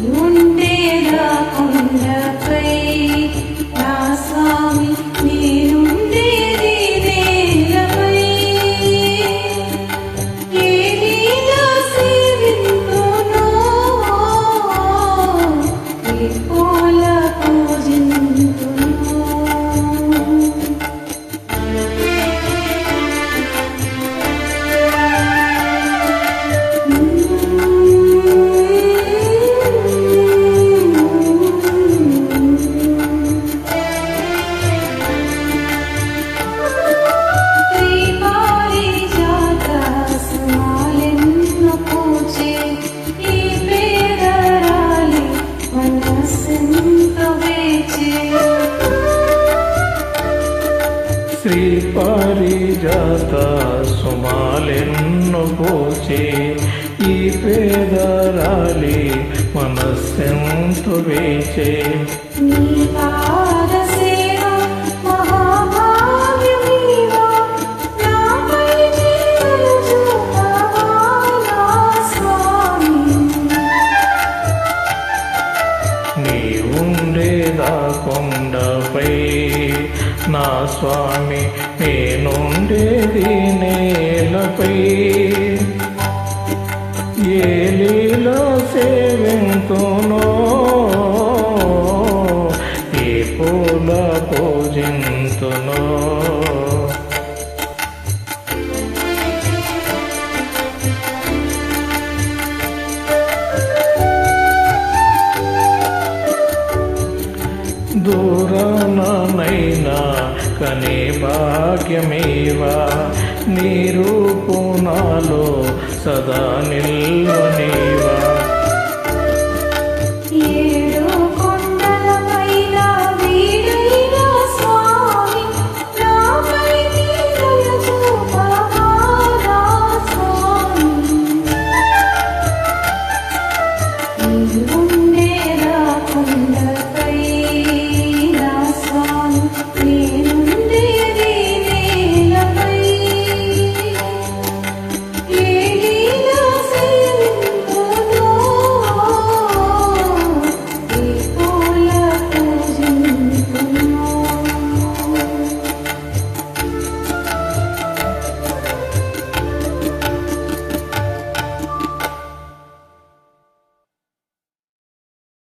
No. పారిజాత సుమాలెన్ను పోచే ఈ పేదరాలి మనస్సెంతు వేచే. నీ పాద నా నా స్వామి నేనుండేది నేలపై కనే భాగ్యమేవా? నీ రూపు నాలో సదా నిల్